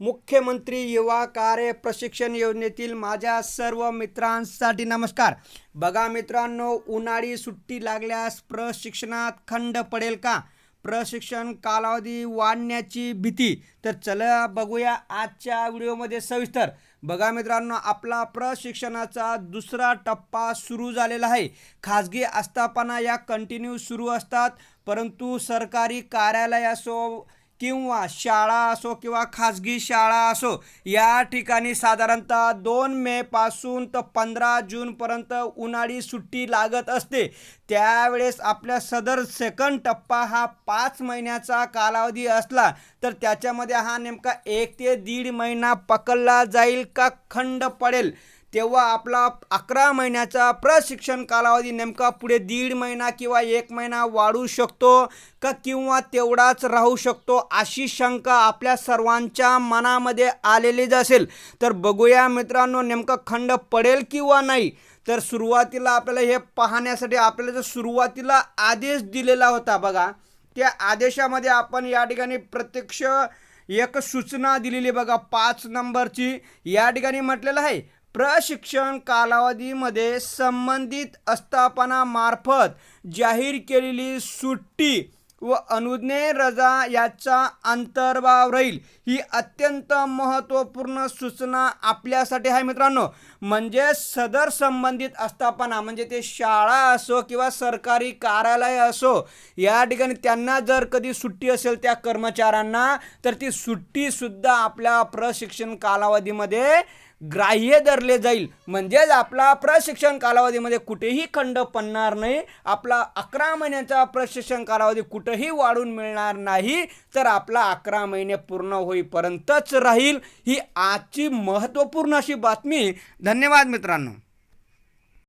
मुख्यमंत्री युवा कार्य प्रशिक्षण योजनेतील माझ्या सर्व मित्रांसाठी नमस्कार. बघा मित्रांनो उन्हाळी सुट्टी लागल्यास प्रशिक्षणात खंड पडेल का? प्रशिक्षण कालावधी वाढण्याची भीती. तर चला बघूया आजच्या व्हिडिओमध्ये सविस्तर. बघा मित्रांनो आपला प्रशिक्षणाचा दुसरा टप्पा सुरू झालेला आहे. खाजगी आस्थापना या कंटिन्यू सुरू असतात परंतु सरकारी कार्यालय असो किंवा शाळा असो किंवा खाजगी शाळा असो या ठिकाणी साधारणतः दोन मे पासून तर पंधरा जूनपर्यंत उन्हाळी सुट्टी लागत असते. त्यावेळेस आपल्या सदर सेकंड टप्पा हा पाच महिन्याचा कालावधी असला तर त्याच्यामध्ये हा नेमका एक ते दीड महिना पकडला जाईल का खंड पडेल? तेव्हा आपला अकरा महिन्याचा प्रशिक्षण कालावधी नेमका पुढे दीड महिना किंवा एक महिना वाढू शकतो का किंवा तेवढाच राहू शकतो अशी शंका आपल्या सर्वांच्या मनामध्ये आलेलीच असेल. तर बघूया मित्रांनो नेमकं खंड पडेल किंवा नाही. तर सुरुवातीला आपल्याला हे पाहण्यासाठी आपल्याला जो सुरुवातीला आदेश दिलेला होता बघा. त्या आदेशामध्ये आपण या ठिकाणी प्रत्यक्ष एक सूचना दिलेली बघा पाच नंबरची. या ठिकाणी म्हटलेलं आहे प्रशिक्षण कालावधीमध्ये संबंधित आस्थापनामार्फत जाहीर केलेली सुट्टी व अनुज्ञेय रजा याचा अंतर्भाव राहील ही अत्यंत महत्त्वपूर्ण सूचना आपल्यासाठी आहे मित्रांनो. म्हणजे सदर संबंधित आस्थापना म्हणजे ते शाळा असो किंवा सरकारी कार्यालय असो या ठिकाणी त्यांना जर कधी सुट्टी असेल त्या कर्मचाऱ्यांना तर ती सुट्टीसुद्धा आपल्या प्रशिक्षण कालावधीमध्ये ग्राह्य धरले जाईल. म्हणजेच आपला प्रशिक्षण कालावधीमध्ये कुठेही खंड पडणार नाही. आपला अकरा महिन्याचा प्रशिक्षण कालावधी कुठेही वाढून मिळणार नाही. तर आपला अकरा महिने पूर्ण होईपर्यंतच राहील. ही आजची महत्त्वपूर्ण अशी बातमी. धन्यवाद मित्रांनो.